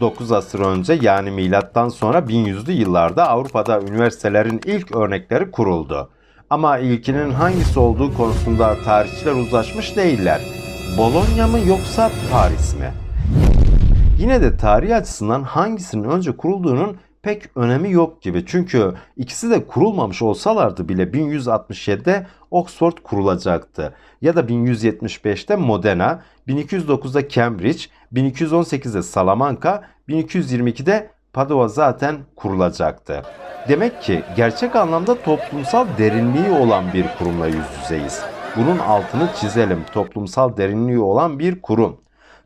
9 asır önce yani milattan sonra 1100'lü yıllarda Avrupa'da üniversitelerin ilk örnekleri kuruldu. Ama ilkinin hangisi olduğu konusunda tarihçiler uzlaşmış değiller. Bologna mı yoksa Paris mi? Yine de tarih açısından hangisinin önce kurulduğunun pek önemi yok gibi. Çünkü ikisi de kurulmamış olsalardı bile 1167'de Oxford kurulacaktı. Ya da 1175'te Modena, 1209'da Cambridge, 1218'de Salamanca, 1222'de Padua zaten kurulacaktı. Demek ki gerçek anlamda toplumsal derinliği olan bir kurumla yüz yüzeyiz. Bunun altını çizelim. Toplumsal derinliği olan bir kurum.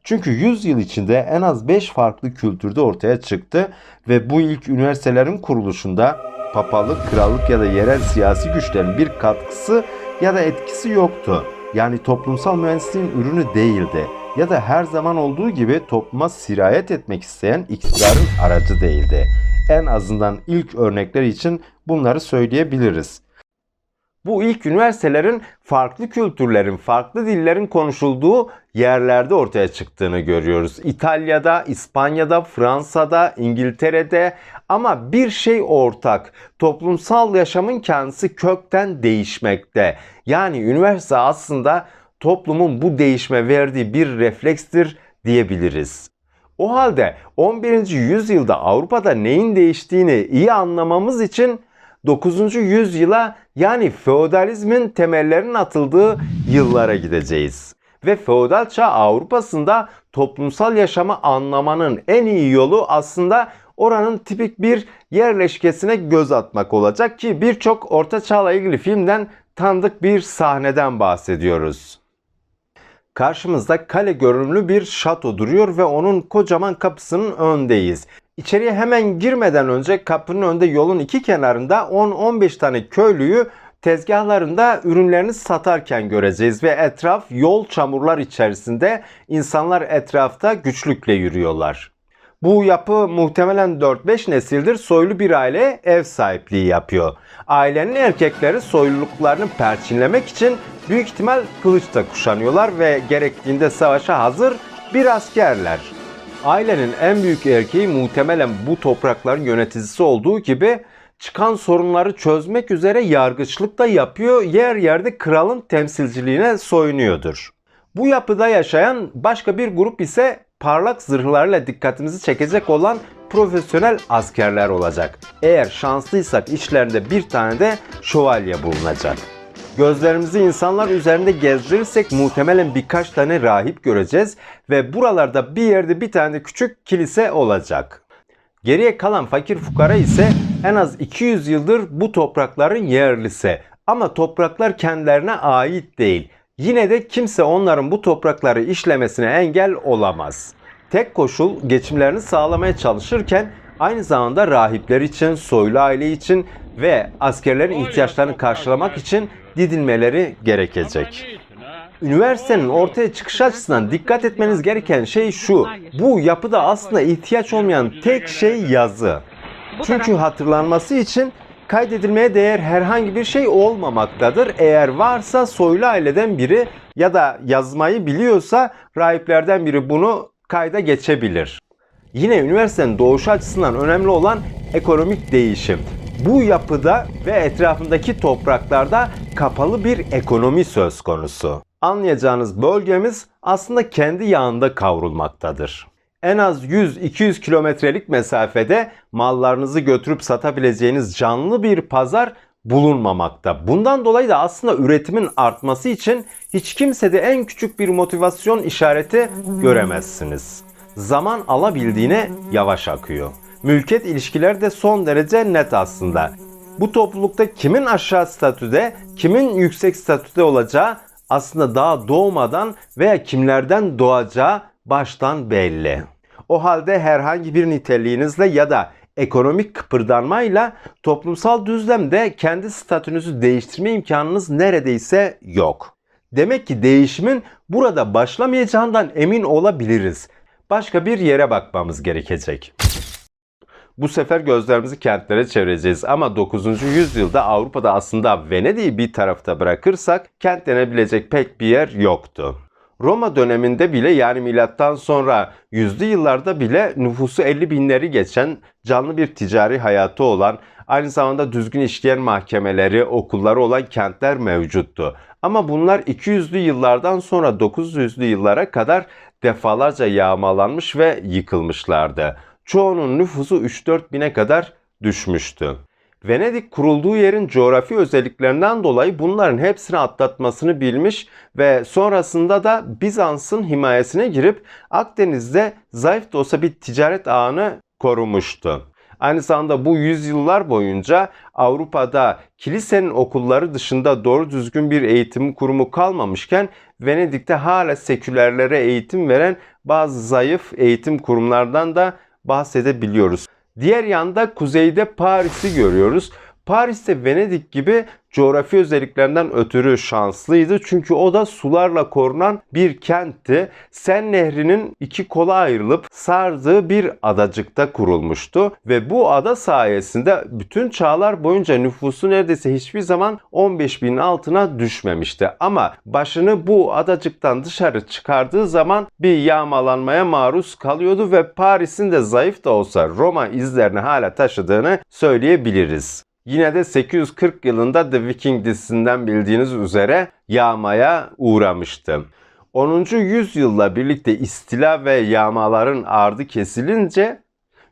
Çünkü 100 yıl içinde en az 5 farklı kültürde ortaya çıktı ve bu ilk üniversitelerin kuruluşunda papalık, krallık ya da yerel siyasi güçlerin bir katkısı ya da etkisi yoktu. Yani toplumsal mühendisliğin ürünü değildi ya da her zaman olduğu gibi topluma sirayet etmek isteyen iktidarın aracı değildi. En azından ilk örnekler için bunları söyleyebiliriz. Bu ilk üniversitelerin farklı kültürlerin, farklı dillerin konuşulduğu yerlerde ortaya çıktığını görüyoruz. İtalya'da, İspanya'da, Fransa'da, İngiltere'de ama bir şey ortak. Toplumsal yaşamın kendisi kökten değişmekte. Yani üniversite aslında toplumun bu değişme verdiği bir reflekstir diyebiliriz. O halde 11. yüzyılda Avrupa'da neyin değiştiğini iyi anlamamız için 9. yüzyıla yani feodalizmin temellerinin atıldığı yıllara gideceğiz. Ve feodal çağ Avrupa'sında toplumsal yaşamı anlamanın en iyi yolu aslında oranın tipik bir yerleşkesine göz atmak olacak ki birçok orta çağla ilgili filmden tanıdık bir sahneden bahsediyoruz. Karşımızda kale görünümlü bir şato duruyor ve onun kocaman kapısının önündeyiz. İçeriye hemen girmeden önce kapının önünde yolun iki kenarında 10-15 tane köylüyü tezgahlarında ürünlerini satarken göreceğiz ve etraf yol çamurlar içerisinde insanlar etrafta güçlükle yürüyorlar. Bu yapı muhtemelen 4-5 nesildir soylu bir aile ev sahipliği yapıyor. Ailenin erkekleri soyluluklarını perçinlemek için büyük ihtimal kılıç da kuşanıyorlar ve gerektiğinde savaşa hazır bir askerler. Ailenin en büyük erkeği muhtemelen bu toprakların yöneticisi olduğu gibi çıkan sorunları çözmek üzere yargıçlık da yapıyor, yer yerde kralın temsilciliğine soyunuyordur. Bu yapıda yaşayan başka bir grup ise parlak zırhlarla dikkatimizi çekecek olan profesyonel askerler olacak. Eğer şanslıysak içlerinde bir tane de şövalye bulunacak. Gözlerimizi insanlar üzerinde gezdirirsek muhtemelen birkaç tane rahip göreceğiz ve buralarda bir yerde bir tane küçük kilise olacak. Geriye kalan fakir fukara ise en az 200 yıldır bu toprakların yerlisi. Ama topraklar kendilerine ait değil. Yine de kimse onların bu toprakları işlemesine engel olamaz. Tek koşul geçimlerini sağlamaya çalışırken aynı zamanda rahipler için, soylu aile için ve askerlerin ihtiyaçlarını karşılamak için didinmeleri gerekecek. Üniversitenin ortaya çıkış açısından dikkat etmeniz gereken şey şu. Bu yapıda aslında ihtiyaç olmayan tek şey yazı. Çünkü hatırlanması için kaydedilmeye değer herhangi bir şey olmamaktadır. Eğer varsa soylu aileden biri ya da yazmayı biliyorsa rahiplerden biri bunu kayda geçebilir. Yine üniversitenin doğuşu açısından önemli olan ekonomik değişim. Bu yapıda ve etrafındaki topraklarda kapalı bir ekonomi söz konusu. Anlayacağınız bölgemiz aslında kendi yağında kavrulmaktadır. En az 100-200 kilometrelik mesafede mallarınızı götürüp satabileceğiniz canlı bir pazar bulunmamakta. Bundan dolayı da aslında üretimin artması için hiç kimsede en küçük bir motivasyon işareti göremezsiniz. Zaman alabildiğine yavaş akıyor. Mülkiyet ilişkileri de son derece net aslında. Bu toplulukta kimin aşağı statüde, kimin yüksek statüde olacağı aslında daha doğmadan veya kimlerden doğacağı baştan belli. O halde herhangi bir niteliğinizle ya da ekonomik kıpırdanmayla toplumsal düzlemde kendi statünüzü değiştirme imkanınız neredeyse yok. Demek ki değişimin burada başlamayacağından emin olabiliriz. Başka bir yere bakmamız gerekecek. Bu sefer gözlerimizi kentlere çevireceğiz ama 9. yüzyılda Avrupa'da aslında Venedik'i bir tarafta bırakırsak kent denebilecek pek bir yer yoktu. Roma döneminde bile yani milattan sonra yüzlü yıllarda bile nüfusu 50 binleri geçen canlı bir ticari hayatı olan aynı zamanda düzgün işleyen mahkemeleri, okulları olan kentler mevcuttu. Ama bunlar 200'lü yıllardan sonra 900'lü yıllara kadar defalarca yağmalanmış ve yıkılmışlardı. Çoğunun nüfusu 3-4 bine kadar düşmüştü. Venedik kurulduğu yerin coğrafi özelliklerinden dolayı bunların hepsini atlatmasını bilmiş ve sonrasında da Bizans'ın himayesine girip Akdeniz'de zayıf da olsa bir ticaret ağını korumuştu. Aynı zamanda bu yüzyıllar boyunca Avrupa'da kilisenin okulları dışında doğru düzgün bir eğitim kurumu kalmamışken Venedik'te hala sekülerlere eğitim veren bazı zayıf eğitim kurumlardan da bahsedebiliyoruz. Diğer yanda kuzeyde Paris'i görüyoruz. Paris de Venedik gibi coğrafi özelliklerinden ötürü şanslıydı. Çünkü o da sularla korunan bir kentti. Sen Nehri'nin iki kola ayrılıp sardığı bir adacıkta kurulmuştu. Ve bu ada sayesinde bütün çağlar boyunca nüfusu neredeyse hiçbir zaman 15 binin altına düşmemişti. Ama başını bu adacıktan dışarı çıkardığı zaman bir yağmalanmaya maruz kalıyordu ve Paris'in de zayıf da olsa Roma izlerini hala taşıdığını söyleyebiliriz. Yine de 840 yılında The Viking dizisinden bildiğiniz üzere yağmaya uğramıştı. 10. yüzyılla birlikte istila ve yağmaların ardı kesilince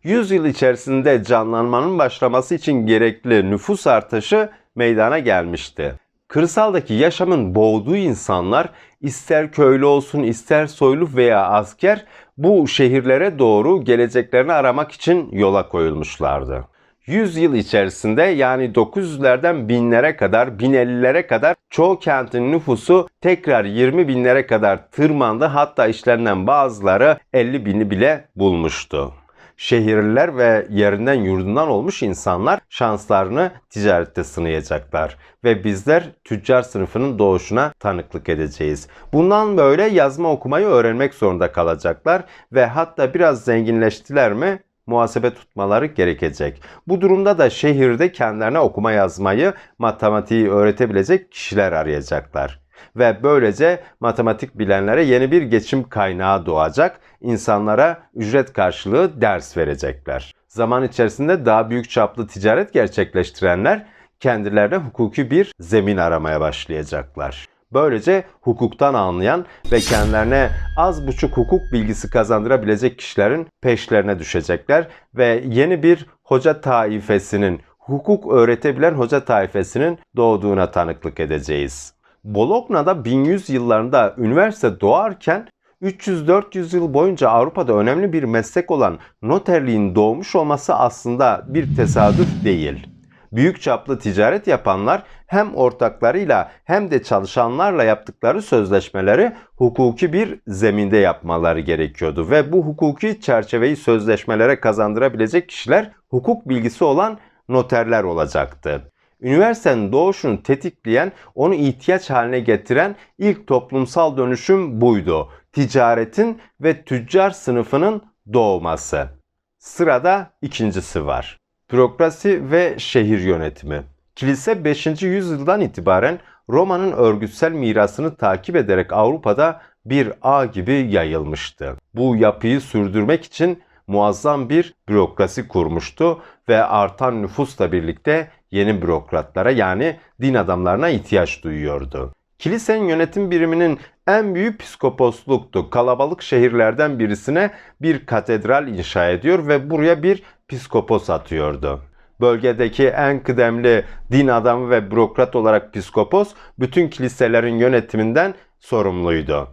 100 yıl içerisinde canlanmanın başlaması için gerekli nüfus artışı meydana gelmişti. Kırsaldaki yaşamın boğduğu insanlar ister köylü olsun ister soylu veya asker bu şehirlere doğru geleceklerini aramak için yola koyulmuşlardı. 100 yıl içerisinde yani 900'lerden binlere kadar, 1050'lere kadar çoğu kentin nüfusu tekrar 20 binlere kadar tırmandı. Hatta işlerinden bazıları 50 bini bile bulmuştu. Şehirliler ve yerinden yurdundan olmuş insanlar şanslarını ticarette sınayacaklar ve bizler tüccar sınıfının doğuşuna tanıklık edeceğiz. Bundan böyle yazma okumayı öğrenmek zorunda kalacaklar ve hatta biraz zenginleştiler mi muhasebe tutmaları gerekecek. Bu durumda da şehirde kendilerine okuma yazmayı, matematiği öğretebilecek kişiler arayacaklar. Ve böylece matematik bilenlere yeni bir geçim kaynağı doğacak, insanlara ücret karşılığı ders verecekler. Zaman içerisinde daha büyük çaplı ticaret gerçekleştirenler kendilerine hukuki bir zemin aramaya başlayacaklar. Böylece hukuktan anlayan ve kendilerine az buçuk hukuk bilgisi kazandırabilecek kişilerin peşlerine düşecekler ve yeni bir hoca taifesinin, hukuk öğretebilen hoca taifesinin doğduğuna tanıklık edeceğiz. Bologna'da 1100 yıllarında üniversite doğarken 300-400 yıl boyunca Avrupa'da önemli bir meslek olan noterliğin doğmuş olması aslında bir tesadüf değil büyük çaplı ticaret yapanlar hem ortaklarıyla hem de çalışanlarla yaptıkları sözleşmeleri hukuki bir zeminde yapmaları gerekiyordu ve bu hukuki çerçeveyi sözleşmelere kazandırabilecek kişiler hukuk bilgisi olan noterler olacaktı. Üniversitenin doğuşunu tetikleyen, onu ihtiyaç haline getiren ilk toplumsal dönüşüm buydu. Ticaretin ve tüccar sınıfının doğması. Sırada ikincisi var. Bürokrasi ve şehir yönetimi. Kilise 5. yüzyıldan itibaren Roma'nın örgütsel mirasını takip ederek Avrupa'da bir ağ gibi yayılmıştı. Bu yapıyı sürdürmek için muazzam bir bürokrasi kurmuştu ve artan nüfusla birlikte yeni bürokratlara yani din adamlarına ihtiyaç duyuyordu. Kilisenin yönetim biriminin en büyük piskoposluktu. Kalabalık şehirlerden birisine bir katedral inşa ediyor ve buraya bir piskopos atıyordu. Bölgedeki en kıdemli din adamı ve bürokrat olarak piskopos bütün kiliselerin yönetiminden sorumluydu.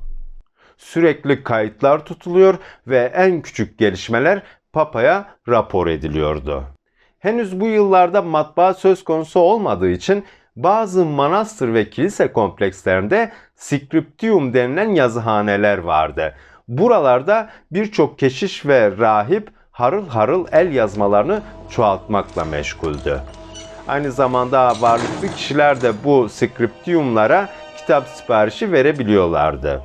Sürekli kayıtlar tutuluyor ve en küçük gelişmeler papaya rapor ediliyordu. Henüz bu yıllarda matbaa söz konusu olmadığı için bazı manastır ve kilise komplekslerinde scriptium denilen yazıhaneler vardı. Buralarda birçok keşiş ve rahip harıl harıl el yazmalarını çoğaltmakla meşguldü. Aynı zamanda varlıklı kişiler de bu scriptiumlara kitap siparişi verebiliyorlardı.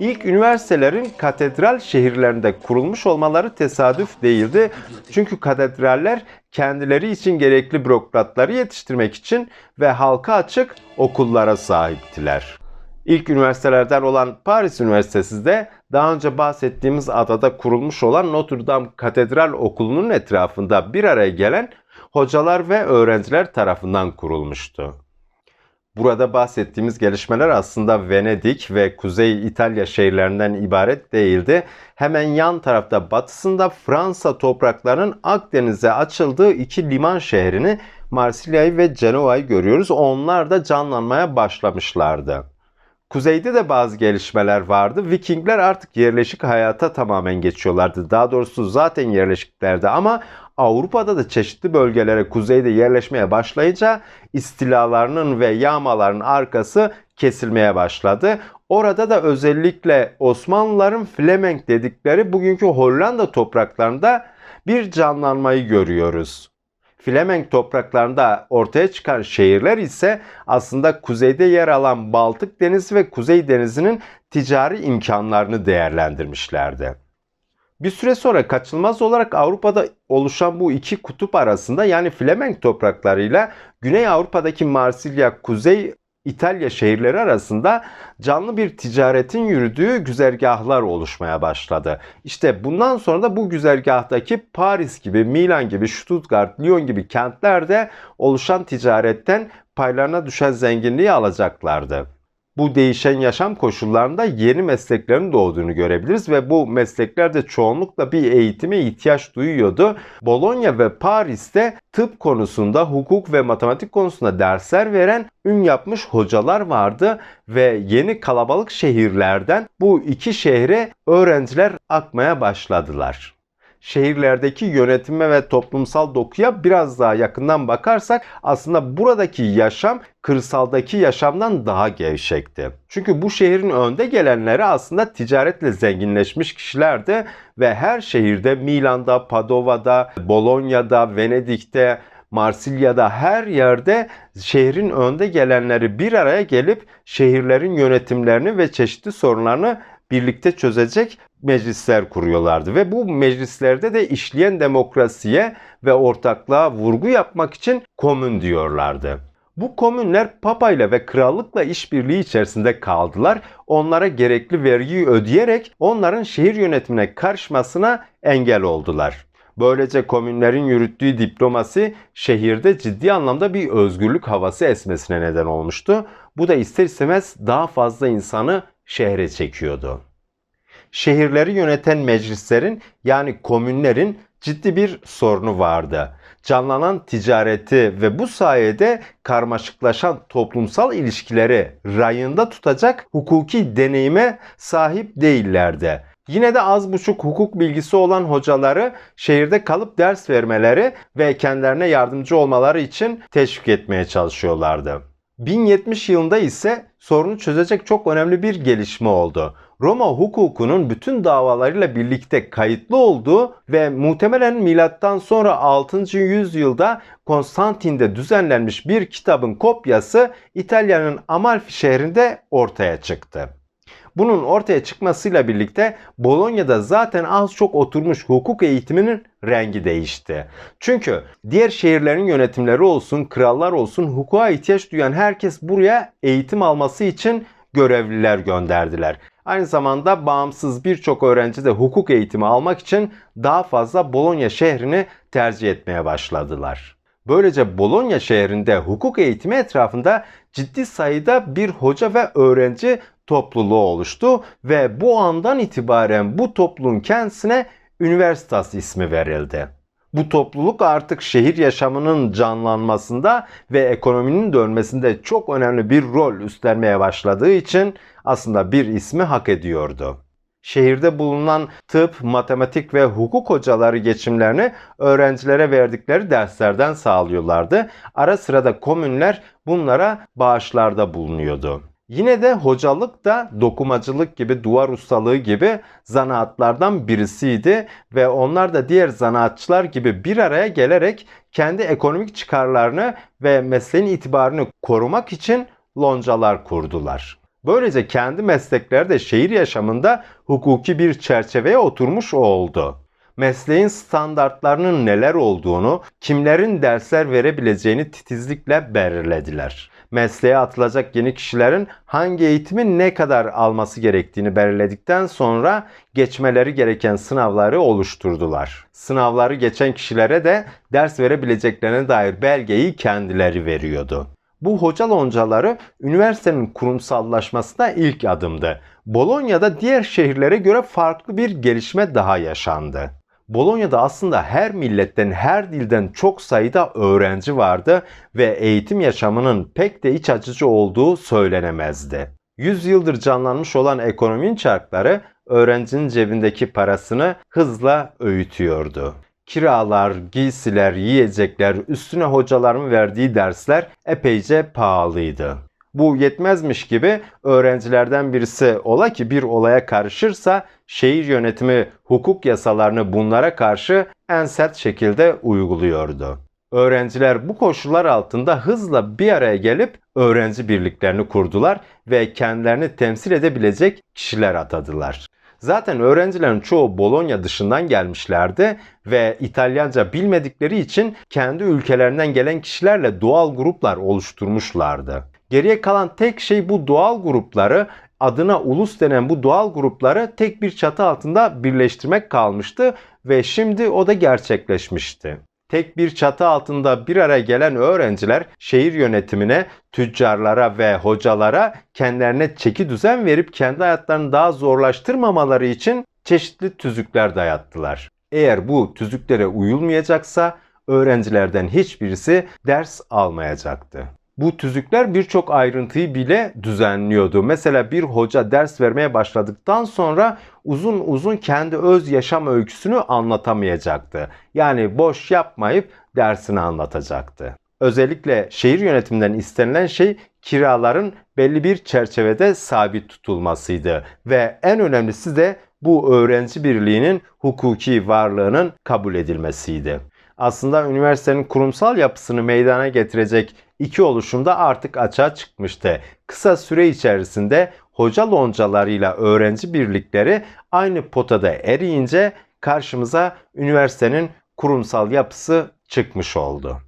İlk üniversitelerin katedral şehirlerinde kurulmuş olmaları tesadüf değildi. Çünkü katedraller kendileri için gerekli bürokratları yetiştirmek için ve halka açık okullara sahiptiler. İlk üniversitelerden olan Paris Üniversitesi de daha önce bahsettiğimiz adada kurulmuş olan Notre Dame Katedral Okulu'nun etrafında bir araya gelen hocalar ve öğrenciler tarafından kurulmuştu. Burada bahsettiğimiz gelişmeler aslında Venedik ve Kuzey İtalya şehirlerinden ibaret değildi. Hemen yan tarafta batısında Fransa topraklarının Akdeniz'e açıldığı iki liman şehrini Marsilya'yı ve Cenova'yı görüyoruz. Onlar da canlanmaya başlamışlardı. Kuzeyde de bazı gelişmeler vardı. Vikingler artık yerleşik hayata tamamen geçiyorlardı. Daha doğrusu zaten yerleşiklerdi ama Avrupa'da da çeşitli bölgelere kuzeyde yerleşmeye başlayınca istilalarının ve yağmaların arkası kesilmeye başladı. Orada da özellikle Osmanlıların Flemenk dedikleri bugünkü Hollanda topraklarında bir canlanmayı görüyoruz. Flemenk topraklarında ortaya çıkan şehirler ise aslında kuzeyde yer alan Baltık Denizi ve Kuzey Denizi'nin ticari imkanlarını değerlendirmişlerdi. Bir süre sonra kaçınılmaz olarak Avrupa'da oluşan bu iki kutup arasında yani Flemenk topraklarıyla Güney Avrupa'daki Marsilya, Kuzey İtalya şehirleri arasında canlı bir ticaretin yürüdüğü güzergahlar oluşmaya başladı. İşte bundan sonra da bu güzergahtaki Paris gibi, Milan gibi, Stuttgart, Lyon gibi kentlerde oluşan ticaretten paylarına düşen zenginliği alacaklardı bu değişen yaşam koşullarında yeni mesleklerin doğduğunu görebiliriz ve bu meslekler de çoğunlukla bir eğitime ihtiyaç duyuyordu. Bologna ve Paris'te tıp konusunda, hukuk ve matematik konusunda dersler veren ün yapmış hocalar vardı ve yeni kalabalık şehirlerden bu iki şehre öğrenciler akmaya başladılar şehirlerdeki yönetime ve toplumsal dokuya biraz daha yakından bakarsak aslında buradaki yaşam kırsaldaki yaşamdan daha gevşekti. Çünkü bu şehrin önde gelenleri aslında ticaretle zenginleşmiş kişilerdi ve her şehirde Milan'da, Padova'da, Bologna'da, Venedik'te, Marsilya'da her yerde şehrin önde gelenleri bir araya gelip şehirlerin yönetimlerini ve çeşitli sorunlarını birlikte çözecek meclisler kuruyorlardı ve bu meclislerde de işleyen demokrasiye ve ortaklığa vurgu yapmak için komün diyorlardı. Bu komünler papayla ve krallıkla işbirliği içerisinde kaldılar. Onlara gerekli vergiyi ödeyerek onların şehir yönetimine karışmasına engel oldular. Böylece komünlerin yürüttüğü diplomasi şehirde ciddi anlamda bir özgürlük havası esmesine neden olmuştu. Bu da ister istemez daha fazla insanı şehre çekiyordu. Şehirleri yöneten meclislerin yani komünlerin ciddi bir sorunu vardı. Canlanan ticareti ve bu sayede karmaşıklaşan toplumsal ilişkileri rayında tutacak hukuki deneyime sahip değillerdi. Yine de az buçuk hukuk bilgisi olan hocaları şehirde kalıp ders vermeleri ve kendilerine yardımcı olmaları için teşvik etmeye çalışıyorlardı. 1070 yılında ise sorunu çözecek çok önemli bir gelişme oldu. Roma hukukunun bütün davalarıyla birlikte kayıtlı olduğu ve muhtemelen milattan sonra 6. yüzyılda Konstantin'de düzenlenmiş bir kitabın kopyası İtalya'nın Amalfi şehrinde ortaya çıktı. Bunun ortaya çıkmasıyla birlikte Bolonya'da zaten az çok oturmuş hukuk eğitiminin rengi değişti. Çünkü diğer şehirlerin yönetimleri olsun, krallar olsun hukuka ihtiyaç duyan herkes buraya eğitim alması için görevliler gönderdiler. Aynı zamanda bağımsız birçok öğrenci de hukuk eğitimi almak için daha fazla Bologna şehrini tercih etmeye başladılar. Böylece Bologna şehrinde hukuk eğitimi etrafında ciddi sayıda bir hoca ve öğrenci topluluğu oluştu ve bu andan itibaren bu topluluğun kendisine Üniversitas ismi verildi. Bu topluluk artık şehir yaşamının canlanmasında ve ekonominin dönmesinde çok önemli bir rol üstlenmeye başladığı için aslında bir ismi hak ediyordu. Şehirde bulunan tıp, matematik ve hukuk hocaları geçimlerini öğrencilere verdikleri derslerden sağlıyorlardı. Ara sıra da komünler bunlara bağışlarda bulunuyordu. Yine de hocalık da dokumacılık gibi, duvar ustalığı gibi zanaatlardan birisiydi ve onlar da diğer zanaatçılar gibi bir araya gelerek kendi ekonomik çıkarlarını ve mesleğin itibarını korumak için loncalar kurdular. Böylece kendi meslekleri de şehir yaşamında hukuki bir çerçeveye oturmuş oldu. mesleğin standartlarının neler olduğunu, kimlerin dersler verebileceğini titizlikle belirlediler. Mesleğe atılacak yeni kişilerin hangi eğitimi ne kadar alması gerektiğini belirledikten sonra geçmeleri gereken sınavları oluşturdular. Sınavları geçen kişilere de ders verebileceklerine dair belgeyi kendileri veriyordu. Bu hoca loncaları üniversitenin kurumsallaşmasına ilk adımdı. Bolonya'da diğer şehirlere göre farklı bir gelişme daha yaşandı. Bolonya'da aslında her milletten, her dilden çok sayıda öğrenci vardı ve eğitim yaşamının pek de iç açıcı olduğu söylenemezdi. Yüz yıldır canlanmış olan ekonominin çarkları öğrencinin cebindeki parasını hızla öğütüyordu. Kiralar, giysiler, yiyecekler, üstüne hocaların verdiği dersler epeyce pahalıydı. Bu yetmezmiş gibi öğrencilerden birisi ola ki bir olaya karışırsa şehir yönetimi hukuk yasalarını bunlara karşı en sert şekilde uyguluyordu. Öğrenciler bu koşullar altında hızla bir araya gelip öğrenci birliklerini kurdular ve kendilerini temsil edebilecek kişiler atadılar. Zaten öğrencilerin çoğu Bologna dışından gelmişlerdi ve İtalyanca bilmedikleri için kendi ülkelerinden gelen kişilerle doğal gruplar oluşturmuşlardı. Geriye kalan tek şey bu doğal grupları adına ulus denen bu doğal grupları tek bir çatı altında birleştirmek kalmıştı ve şimdi o da gerçekleşmişti. Tek bir çatı altında bir araya gelen öğrenciler şehir yönetimine, tüccarlara ve hocalara kendilerine çeki düzen verip kendi hayatlarını daha zorlaştırmamaları için çeşitli tüzükler dayattılar. Eğer bu tüzüklere uyulmayacaksa öğrencilerden hiçbirisi ders almayacaktı. Bu tüzükler birçok ayrıntıyı bile düzenliyordu. Mesela bir hoca ders vermeye başladıktan sonra uzun uzun kendi öz yaşam öyküsünü anlatamayacaktı. Yani boş yapmayıp dersini anlatacaktı. Özellikle şehir yönetiminden istenilen şey kiraların belli bir çerçevede sabit tutulmasıydı ve en önemlisi de bu öğrenci birliğinin hukuki varlığının kabul edilmesiydi. Aslında üniversitenin kurumsal yapısını meydana getirecek iki oluşum da artık açığa çıkmıştı. Kısa süre içerisinde hoca loncalarıyla öğrenci birlikleri aynı potada eriyince karşımıza üniversitenin kurumsal yapısı çıkmış oldu.